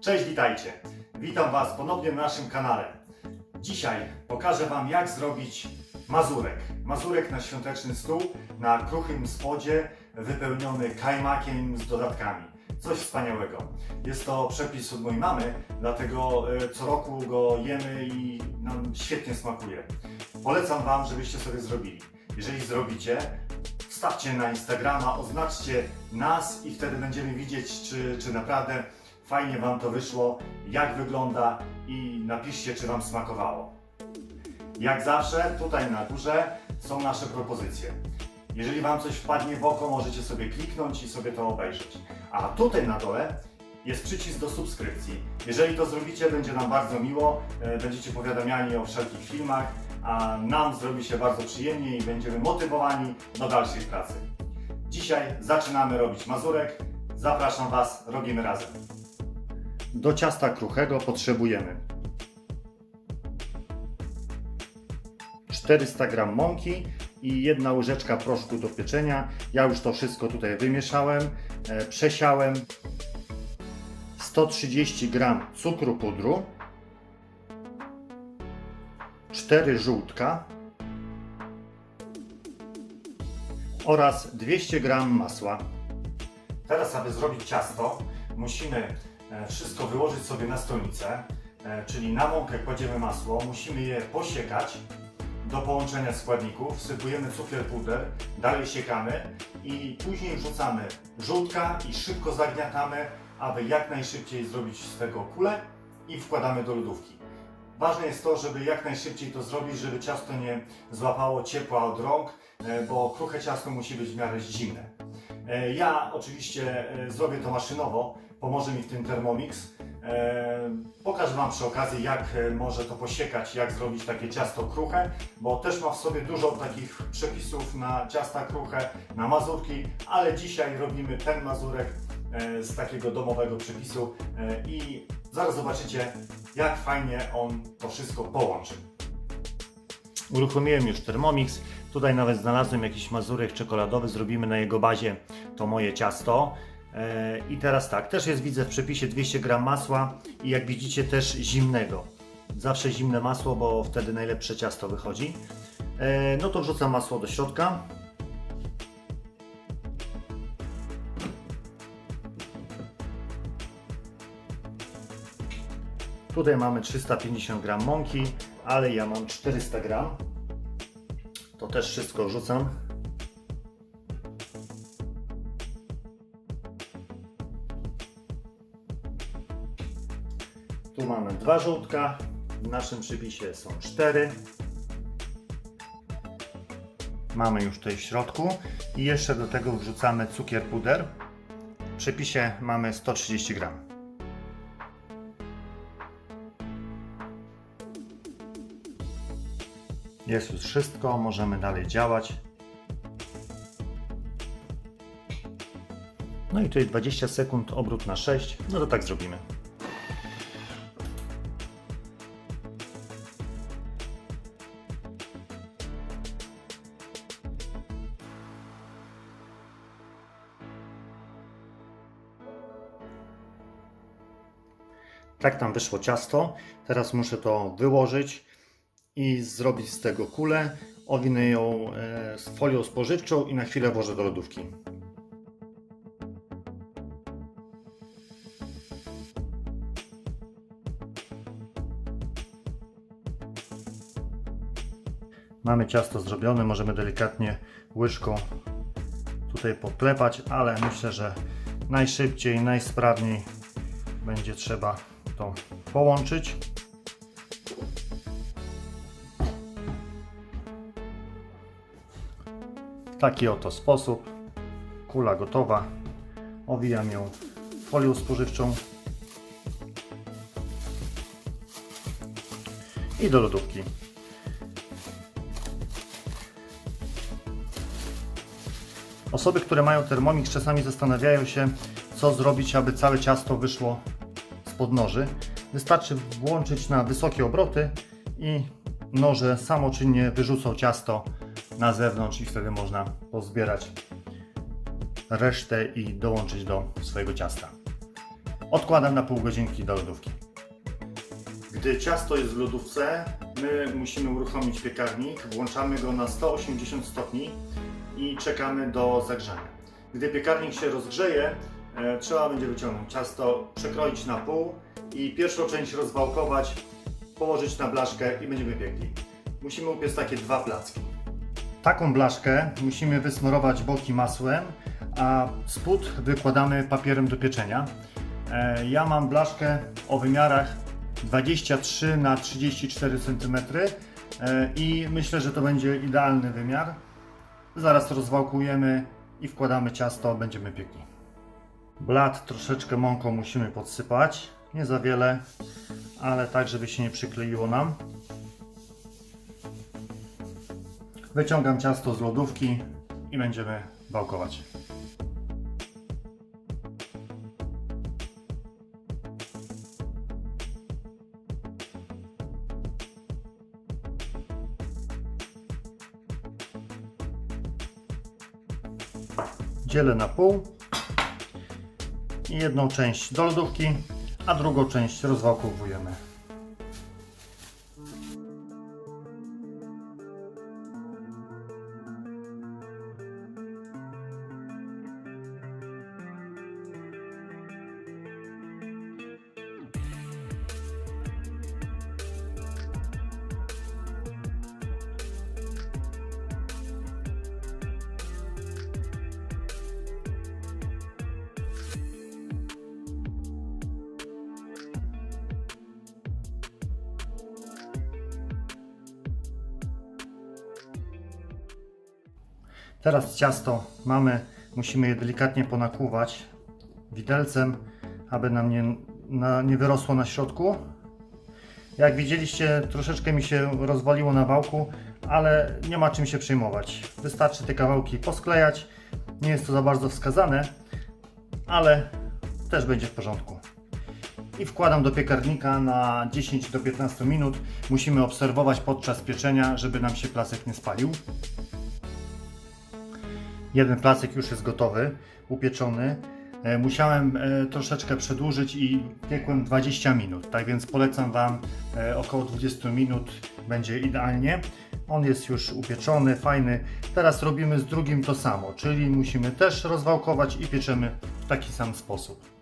Cześć, witajcie. Witam Was ponownie na naszym kanale. Dzisiaj pokażę Wam, jak zrobić mazurek. Mazurek na świąteczny stół, na kruchym spodzie, wypełniony kajmakiem z dodatkami. Coś wspaniałego. Jest to przepis od mojej mamy, dlatego e, co roku go jemy i nam świetnie smakuje. Polecam Wam, żebyście sobie zrobili. Jeżeli zrobicie, wstawcie na Instagrama, oznaczcie nas i wtedy będziemy widzieć, czy, czy naprawdę fajnie Wam to wyszło, jak wygląda i napiszcie, czy Wam smakowało. Jak zawsze, tutaj na górze są nasze propozycje. Jeżeli Wam coś wpadnie w oko, możecie sobie kliknąć i sobie to obejrzeć. A tutaj na dole jest przycisk do subskrypcji. Jeżeli to zrobicie, będzie nam bardzo miło, e, będziecie powiadamiani o wszelkich filmach, a nam zrobi się bardzo przyjemnie i będziemy motywowani do dalszej pracy. Dzisiaj zaczynamy robić mazurek. Zapraszam Was, robimy razem. Do ciasta kruchego potrzebujemy 400 g mąki i jedna łyżeczka proszku do pieczenia. Ja już to wszystko tutaj wymieszałem, e, przesiałem. 130 g cukru pudru, 4 żółtka oraz 200 g masła. Teraz, aby zrobić ciasto, musimy wszystko wyłożyć sobie na stolicę, e, czyli na mąkę kładziemy masło, musimy je posiekać do połączenia składników, wsypujemy cukier puder, dalej siekamy i później wrzucamy żółtka i szybko zagniatamy, aby jak najszybciej zrobić z tego kulę i wkładamy do lodówki. Ważne jest to, żeby jak najszybciej to zrobić, żeby ciasto nie złapało ciepła od rąk, e, bo kruche ciasto musi być w miarę zimne. E, Ja oczywiście e, zrobię to maszynowo, pomoże mi w tym Thermomix. E, Pokażę Wam przy okazji, jak e, może to posiekać, jak zrobić takie ciasto kruche, bo też ma w sobie dużo takich przepisów na ciasta kruche, na mazurki, ale dzisiaj robimy ten mazurek e, z takiego domowego przepisu i zaraz zobaczycie, jak fajnie on to wszystko połączy. Uruchomiłem już Thermomix. Tutaj nawet znalazłem jakiś mazurek czekoladowy. Zrobimy na jego bazie to moje ciasto. E, I teraz tak, też jest widzę w przepisie 200 g masła i jak widzicie też zimnego. Zawsze zimne masło, bo wtedy najlepsze ciasto wychodzi. E, No to wrzucam masło do środka. Tutaj mamy 350 g mąki, ale ja mam 400 g. To też wszystko wrzucam. Dwa żółtka, w naszym przypisie są cztery. Mamy już tutaj w środku i jeszcze do tego wrzucamy cukier puder. W przepisie mamy 130 gram. Jest już wszystko, możemy dalej działać. No i tutaj 20 sekund obrót na 6. No to tak zrobimy. Tak nam wyszło ciasto. Teraz muszę to wyłożyć i zrobić z tego kulę. Owinę ją e, z folią spożywczą i na chwilę włożę do lodówki. Mamy ciasto zrobione, możemy delikatnie łyżką tutaj poklepać, ale myślę, że najszybciej, najsprawniej będzie trzeba to połączyć. W taki oto sposób. Kula gotowa. Owijam ją folią spożywczą i do lodówki. Osoby, które mają Thermomix czasami zastanawiają się, co zrobić, aby całe ciasto wyszło spod noży. Wystarczy włączyć na wysokie obroty i noże samoczynnie wyrzucą ciasto na zewnątrz i wtedy można pozbierać resztę i dołączyć do swojego ciasta. odkładam na pół godzinki do lodówki. Gdy ciasto jest w lodówce, my musimy uruchomić piekarnik, włączamy go na 180 stopni i czekamy do zagrzania. Gdy piekarnik się rozgrzeje, trzeba będzie wyciągnąć ciasto, przekroić na pół i pierwszą część rozwałkować, położyć na blaszkę i będziemy piekli. Musimy upiec takie dwa placki. Taką blaszkę musimy wysmarować boki masłem, a spód wykładamy papierem do pieczenia. E, Ja mam blaszkę o wymiarach 23 na 34 cm e, i myślę, że to będzie idealny wymiar. Zaraz rozwałkujemy i wkładamy ciasto, będziemy piekli. Blat troszeczkę mąką musimy podsypać, nie za wiele, ale tak, żeby się nie przykleiło nam. Wyciągam ciasto z lodówki i będziemy wałkować. Dzielę na pół i jedną część do lodówki, a drugą część rozwałkowujemy. Teraz ciasto mamy, musimy je delikatnie ponakłuwać widelcem, aby nam nie, na, nie wyrosło na środku. Jak widzieliście, troszeczkę mi się rozwaliło na wałku, ale nie ma czym się przejmować. Wystarczy te kawałki posklejać. Nie jest to za bardzo wskazane, ale też będzie w porządku. I wkładam do piekarnika na 10 do 15 minut. Musimy obserwować podczas pieczenia, żeby nam się placek nie spalił. Jeden placek już jest gotowy, upieczony. E, Musiałem e, troszeczkę przedłużyć i piekłem 20 minut, tak więc polecam Wam e, około 20 minut, będzie idealnie. On jest już upieczony, fajny. Teraz robimy z drugim to samo, czyli musimy też rozwałkować i pieczemy w taki sam sposób.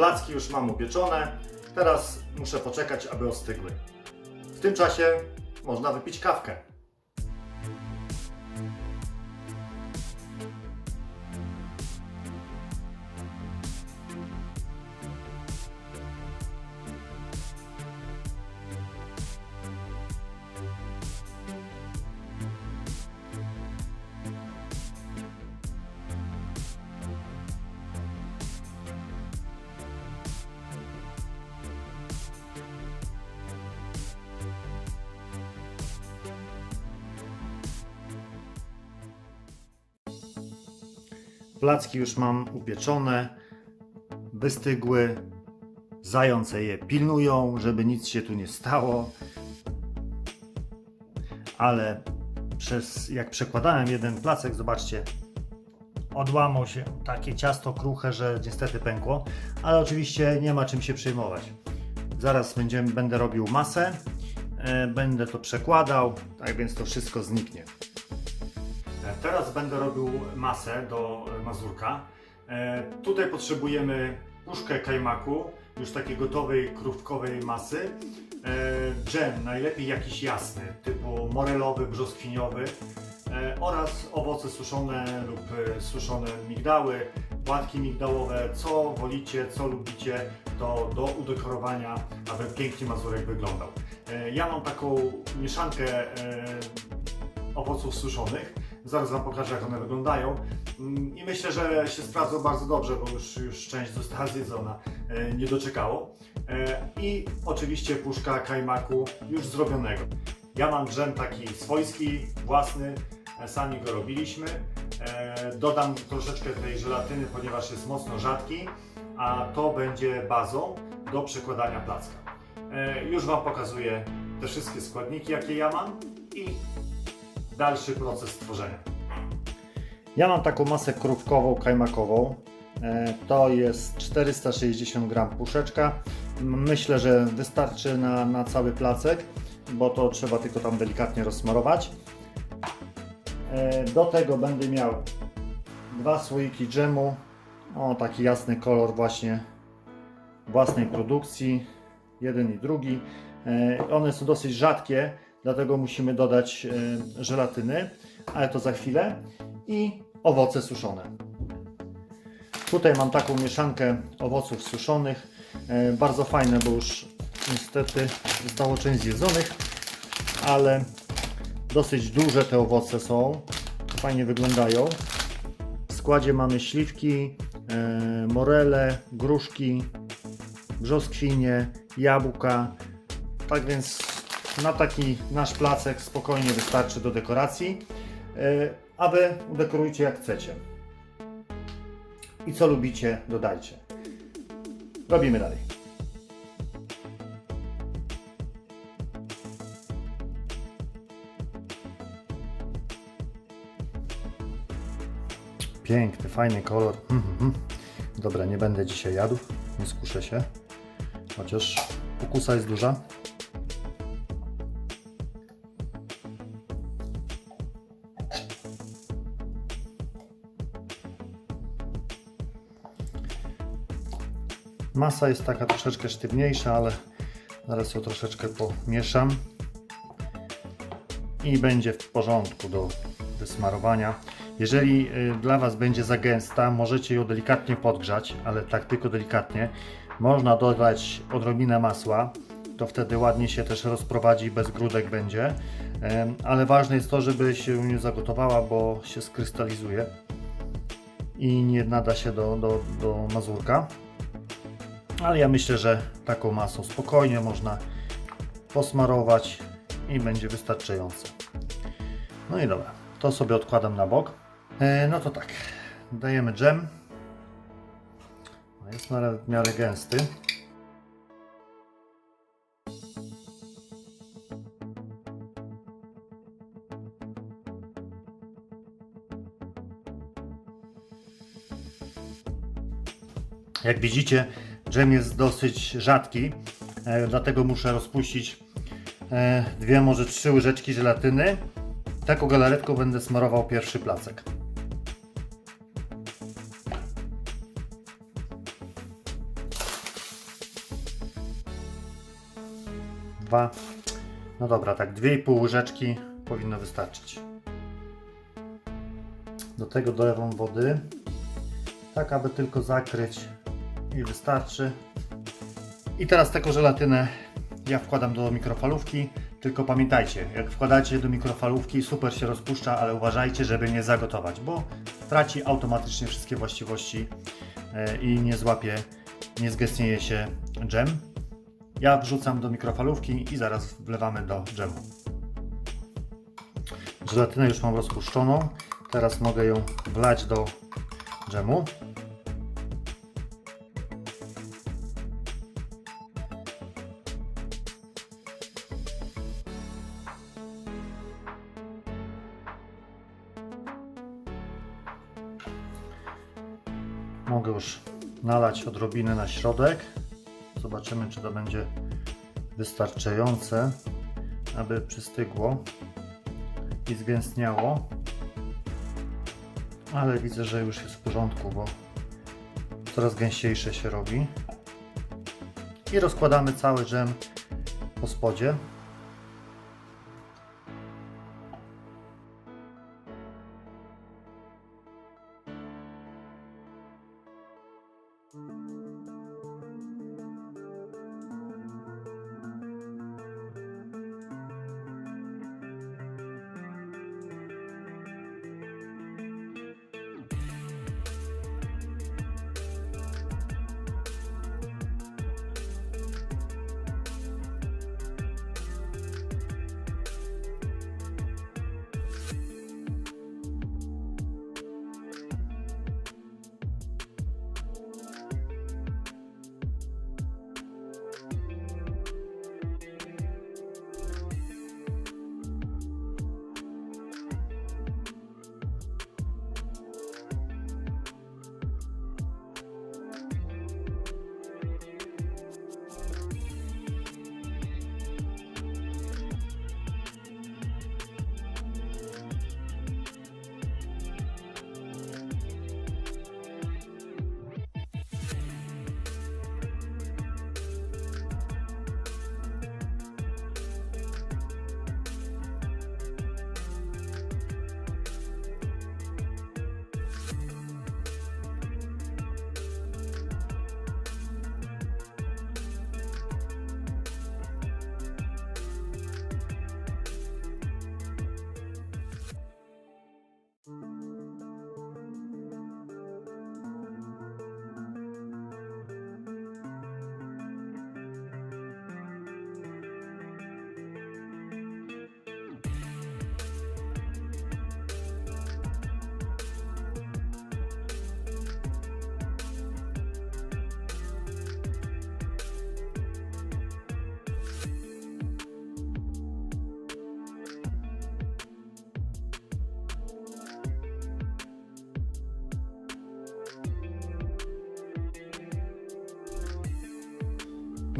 Placki już mam upieczone. Teraz muszę poczekać, aby ostygły. W tym czasie można wypić kawkę. Placki już mam upieczone, wystygły. Zające je pilnują, żeby nic się tu nie stało. Ale przez jak przekładałem jeden placek, zobaczcie, odłamał się takie ciasto kruche, że niestety pękło, ale oczywiście nie ma czym się przejmować. Zaraz będziemy, będę robił masę, e, będę to przekładał, tak więc to wszystko zniknie. Teraz będę robił masę do mazurka. E, Tutaj potrzebujemy puszkę kajmaku, już takiej gotowej, krówkowej masy. E, dżem, najlepiej jakiś jasny, typu morelowy, brzoskwiniowy e, oraz owoce suszone lub suszone migdały, płatki migdałowe, co wolicie, co lubicie, to do udekorowania, aby pięknie mazurek wyglądał. Ja mam taką mieszankę owoców suszonych. Zaraz Wam pokażę, jak one wyglądają. Mm, I myślę, że się sprawdzą bardzo dobrze, bo już, już część została zjedzona, e, nie doczekało. E, I oczywiście puszka kajmaku już zrobionego. Ja mam dżem taki swojski, własny, e, sami go robiliśmy. Dodam troszeczkę tej żelatyny, ponieważ jest mocno rzadki, a to będzie bazą do przekładania placka. Już Wam pokazuję te wszystkie składniki, jakie ja mam i dalszy proces tworzenia. Ja mam taką masę krówkową, kajmakową. E, To jest 460 gram puszeczka. Myślę, że wystarczy na, na cały placek, bo to trzeba tylko tam delikatnie rozsmarować. E, Do tego będę miał dwa słoiki dżemu. O, taki jasny kolor właśnie własnej produkcji. Jeden i drugi. E, One są dosyć rzadkie, dlatego musimy dodać e, żelatyny, ale to za chwilę. I owoce suszone. Tutaj mam taką mieszankę owoców suszonych. E, Bardzo fajne, bo już niestety zostało część zjedzonych, ale dosyć duże te owoce są. Fajnie wyglądają. W składzie mamy śliwki, e, morele, gruszki, brzoskwinie, jabłka. Tak więc na taki nasz placek spokojnie wystarczy do dekoracji. E, A wy udekorujcie jak chcecie. I co lubicie, dodajcie. Robimy dalej. Piękny, fajny kolor. Mhm, mhm. Dobra, nie będę dzisiaj jadł, nie skuszę się. Chociaż pokusa jest duża. Masa jest taka troszeczkę sztywniejsza, ale zaraz ją troszeczkę pomieszam i będzie w porządku do wysmarowania. Jeżeli y, dla Was będzie za gęsta, możecie ją delikatnie podgrzać, ale tak tylko delikatnie. Można dodać odrobinę masła, to wtedy ładnie się też rozprowadzi, bez grudek będzie. Ale ważne jest to, żeby się nie zagotowała, bo się skrystalizuje i nie nada się do, do, do mazurka. Ale ja myślę, że taką masą spokojnie można posmarować i będzie wystarczająco. No i dobra, to sobie odkładam na bok. E, no to tak, dajemy dżem. No, Jest nawet w miarę gęsty. Jak widzicie, dżem jest dosyć rzadki, e, dlatego muszę rozpuścić e, dwie, może trzy łyżeczki żelatyny. Taką galaretką będę smarował pierwszy placek. Dwa. No dobra, tak dwie i pół łyżeczki powinno wystarczyć. Do tego dolewam wody, tak aby tylko zakryć i wystarczy. I teraz taką żelatynę ja wkładam do mikrofalówki. Tylko pamiętajcie, jak wkładacie do mikrofalówki, super się rozpuszcza, ale uważajcie, żeby nie zagotować, bo traci automatycznie wszystkie właściwości e, i nie złapie, nie zgęstnieje się dżem. Ja wrzucam do mikrofalówki i zaraz wlewamy do dżemu. Żelatynę już mam rozpuszczoną. Teraz mogę ją wlać do dżemu. Odrobinę na środek. Zobaczymy, czy to będzie wystarczające, aby przystygło i zgęstniało. Ale widzę, że już jest w porządku, bo coraz gęściejsze się robi. i rozkładamy cały dżem po spodzie.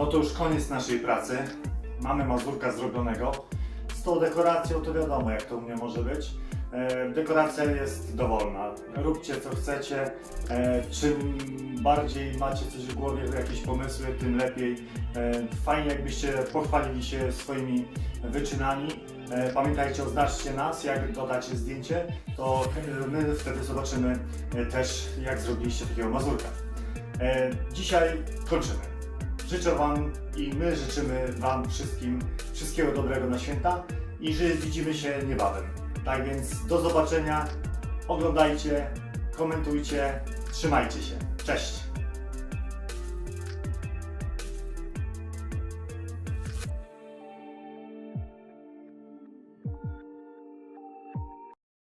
No to już koniec naszej pracy. Mamy mazurka zrobionego. Z tą dekoracją to wiadomo, jak to u mnie może być. E, Dekoracja jest dowolna. Róbcie co chcecie. E, Czym bardziej macie coś w głowie, jakieś pomysły, tym lepiej. E, Fajnie jakbyście pochwalili się swoimi wyczynami. Pamiętajcie, oznaczcie nas, jak dodacie zdjęcie, to my wtedy zobaczymy też, jak zrobiliście takiego mazurka. Dzisiaj kończymy. Życzę Wam i my życzymy Wam wszystkim wszystkiego dobrego na święta i że widzimy się niebawem. Tak więc do zobaczenia, oglądajcie, komentujcie, trzymajcie się. Cześć!